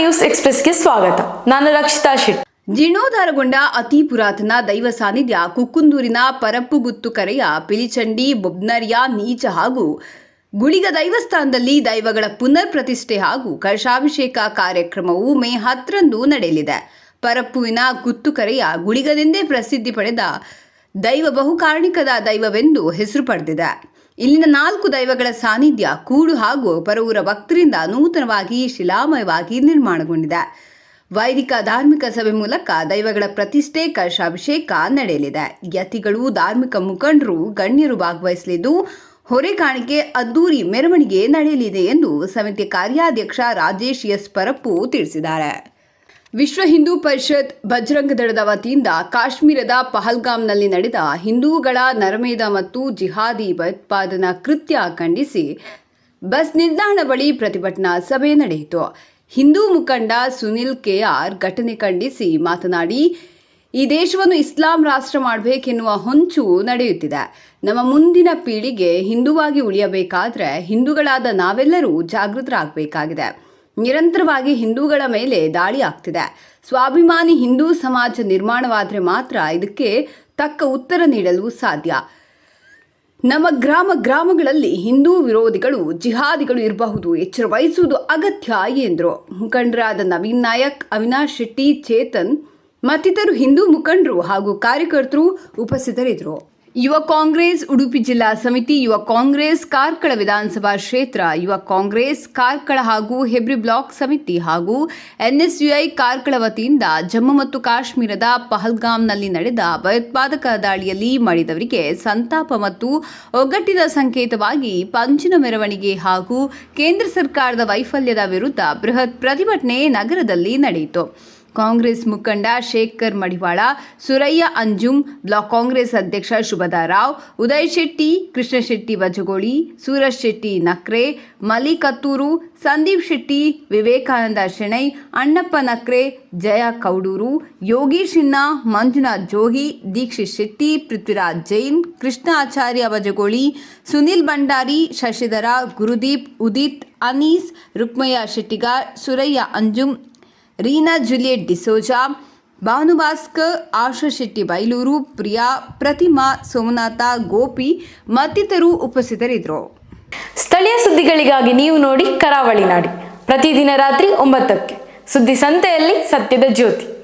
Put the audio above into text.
News ಎಕ್ಸ್ಪ್ರೆಸ್ಗೆ ಸ್ವಾಗತ. ನಾನು ರಕ್ಷಿತಾ ಶೆಟ್ಟಿ. ಜೀರ್ಣೋದ್ಧಾರಗೊಂಡ ಅತಿ ಪುರಾತನ ದೈವ ಸಾನ್ನಿಧ್ಯ, ಕುಕ್ಕುಂದೂರಿನ ಪರಪ್ಪುಗುತ್ತು ಕರೆಯ ಪಿಲಿಚಂಡಿ, ಬೊಬ್ನರಿಯ ನೀಚ ಹಾಗೂ ಗುಳಿಗ ದೈವಸ್ಥಾನದಲ್ಲಿ ದೈವಗಳ ಪುನರ್ ಪ್ರತಿಷ್ಠೆ ಹಾಗೂ ಕಳಶಾಭಿಷೇಕ ಕಾರ್ಯಕ್ರಮವು ಮೇ ಹತ್ತರಂದು ನಡೆಯಲಿದೆ. ಪರಪ್ಪುವಿನ ಗುತ್ತುಕರೆಯ ಗುಳಿಗದೆಂದೇ ಪ್ರಸಿದ್ಧಿ ಪಡೆದ ದೈವ ಬಹುಕಾರ್ಣಿಕದ ದೈವವೆಂದು ಹೆಸರು ಪಡೆದಿದೆ. ಇಲ್ಲಿನ ನಾಲ್ಕು ದೈವಗಳ ಸಾನ್ನಿಧ್ಯ ಕೂಡು ಹಾಗೂ ಪರವೂರ ಭಕ್ತರಿಂದ ನೂತನವಾಗಿ ಶಿಲಾಮಯವಾಗಿ ನಿರ್ಮಾಣಗೊಂಡಿದೆ. ವೈದಿಕ ಧಾರ್ಮಿಕ ಸಭೆ ಮೂಲಕ ದೈವಗಳ ಪ್ರತಿಷ್ಠೆ ಕಳಶಾಭಿಷೇಕ ನಡೆಯಲಿದೆ. ಯತಿಗಳು, ಧಾರ್ಮಿಕ ಮುಖಂಡರು, ಗಣ್ಯರು ಭಾಗವಹಿಸಲಿದ್ದು, ಹೊರೆ ಕಾಣಿಕೆ, ಅದ್ದೂರಿ ಮೆರವಣಿಗೆ ನಡೆಯಲಿದೆ ಎಂದು ಸಮಿತಿ ಕಾರ್ಯಾಧ್ಯಕ್ಷ ರಾಜೇಶ್ ಎಸ್ ಪರಪ್ಪು ತಿಳಿಸಿದ್ದಾರೆ. ವಿಶ್ವ ಹಿಂದೂ ಪರಿಷತ್ ಬಜರಂಗ ದಳದ ವತಿಯಿಂದ ಕಾಶ್ಮೀರದ ಪಹಲ್ಗಾಮ್ನಲ್ಲಿ ನಡೆದ ಹಿಂದೂಗಳ ನರಮೇಧ ಮತ್ತು ಜಿಹಾದಿ ಭಯೋತ್ಪಾದನಾ ಕೃತ್ಯ ಖಂಡಿಸಿ ಬಸ್ ನಿಲ್ದಾಣ ಬಳಿ ಪ್ರತಿಭಟನಾ ಸಭೆ ನಡೆಯಿತು. ಹಿಂದೂ ಮುಖಂಡ ಸುನಿಲ್ ಕೆಆರ್ ಘಟನೆ ಖಂಡಿಸಿ ಮಾತನಾಡಿ, ಈ ದೇಶವನ್ನು ಇಸ್ಲಾಂ ರಾಷ್ಟ್ರ ಮಾಡಬೇಕೆನ್ನುವ ಹೊಂಚು ನಡೆಯುತ್ತಿದೆ. ನಮ್ಮ ಮುಂದಿನ ಪೀಳಿಗೆ ಹಿಂದುವಾಗಿ ಉಳಿಯಬೇಕಾದ್ರೆ ಹಿಂದೂಗಳಾದ ನಾವೆಲ್ಲರೂ ಜಾಗೃತರಾಗಬೇಕಾಗಿದೆ. ನಿರಂತರವಾಗಿ ಹಿಂದೂಗಳ ಮೇಲೆ ದಾಳಿ ಆಗ್ತಿದೆ. ಸ್ವಾಭಿಮಾನಿ ಹಿಂದೂ ಸಮಾಜ ನಿರ್ಮಾಣವಾದರೆ ಮಾತ್ರ ಇದಕ್ಕೆ ತಕ್ಕ ಉತ್ತರ ನೀಡಲು ಸಾಧ್ಯ. ನಮ್ಮ ಗ್ರಾಮ ಗ್ರಾಮಗಳಲ್ಲಿ ಹಿಂದೂ ವಿರೋಧಿಗಳು, ಜಿಹಾದಿಗಳು ಇರಬಹುದು, ಎಚ್ಚರ ವಹಿಸುವುದು ಅಗತ್ಯ ಎಂದರು. ಮುಖಂಡರಾದ ನವೀನ್ ನಾಯಕ್, ಅವಿನಾಶ್ ಶೆಟ್ಟಿ, ಚೇತನ್ ಮತ್ತಿತರು ಹಿಂದೂ ಮುಖಂಡರು ಹಾಗೂ ಕಾರ್ಯಕರ್ತರು ಉಪಸ್ಥಿತರಿದ್ದರು. ಯುವ ಕಾಂಗ್ರೆಸ್, ಉಡುಪಿ ಜಿಲ್ಲಾ ಸಮಿತಿ, ಯುವ ಕಾಂಗ್ರೆಸ್, ಕಾರ್ಕಳ ವಿಧಾನಸಭಾ ಕ್ಷೇತ್ರ, ಯುವ ಕಾಂಗ್ರೆಸ್, ಕಾರ್ಕಳ ಹಾಗೂ ಹೆಬ್ರಿ ಬ್ಲಾಕ್ ಸಮಿತಿ ಹಾಗೂ ಎನ್ಎಸ್ಯುಐ ಕಾರ್ಕಳ ವತಿಯಿಂದ ಜಮ್ಮು ಮತ್ತು ಕಾಶ್ಮೀರದ ಪಹಲ್ಗಾಮ್ನಲ್ಲಿ ನಡೆದ ಭಯೋತ್ಪಾದಕ ದಾಳಿಯಲ್ಲಿ ಮಾಡಿದವರಿಗೆ ಸಂತಾಪ ಮತ್ತು ಒಗ್ಗಟ್ಟಿನ ಸಂಕೇತವಾಗಿ ಪಂಚಿನ ಮೆರವಣಿಗೆ ಹಾಗೂ ಕೇಂದ್ರ ಸರ್ಕಾರದ ವೈಫಲ್ಯದ ವಿರುದ್ಧ ಬೃಹತ್ ಪ್ರತಿಭಟನೆ ನಗರದಲ್ಲಿ ನಡೆಯಿತು. ಕಾಂಗ್ರೆಸ್ ಮುಖಂಡ ಶೇಖರ್ ಮಡಿವಾಳ, ಸುರಯ್ಯ ಅಂಜುಂ, ಬ್ಲಾಕ್ ಕಾಂಗ್ರೆಸ್ ಅಧ್ಯಕ್ಷ ಶುಭದಾ ರಾವ್, ಉದಯ್ ಶೆಟ್ಟಿ, ಕೃಷ್ಣ ಶೆಟ್ಟಿ ಬಜಗೋಳಿ ಸೂರಜ್ ಶೆಟ್ಟಿ ನಕ್ರೆ ಮಲಿಕತ್ತೂರು ಸಂದೀಪ್ ಶೆಟ್ಟಿ, ವಿವೇಕಾನಂದ ಶೆಣೈ, ಅಣ್ಣಪ್ಪ ನಕ್ರೆ, ಜಯ ಕೌಡೂರು, ಯೋಗೀಶ್ ಸಿನ್ಹಾ ಮಂಜುನಾಥ್ ಜೋಗಿ ದೀಕ್ಷಿತ್ ಶೆಟ್ಟಿ, ಪೃಥ್ವಿರಾಜ್ ಜೈನ್, ಕೃಷ್ಣ ಆಚಾರ್ಯ ವಜಗೋಳಿ, ಸುನಿಲ್ ಭಂಡಾರಿ, ಶಶಿಧರ, ಗುರುದೀಪ್, ಉದಿತ್, ಅನೀಸ್, ರುಕ್ಮಯ್ಯ ಶೆಟ್ಟಿಗಾರ್ ಸುರಯ್ಯ ಅಂಜುಮ್ ರೀನಾ ಜುಲಿಯಟ್ ಡಿಸೋಜಾ ಭಾನುಭಾಸ್ಕರ್ ಆಶಾ ಶೆಟ್ಟಿ ಬೈಲೂರು, ಪ್ರಿಯಾ, ಪ್ರತಿಮಾ, ಸೋಮನಾಥ, ಗೋಪಿ ಮತ್ತಿತರರು ಉಪಸ್ಥಿತರಿದ್ದರು. ಸ್ಥಳೀಯ ಸುದ್ದಿಗಳಿಗಾಗಿ ನೀವು ನೋಡಿ ಕರಾವಳಿ ನಾಡಿ. ಪ್ರತಿದಿನ ರಾತ್ರಿ ಒಂಬತ್ತಕ್ಕೆ. ಸುದ್ದಿ ಸಂತೆಯಲ್ಲಿ ಸತ್ಯದ ಜ್ಯೋತಿ.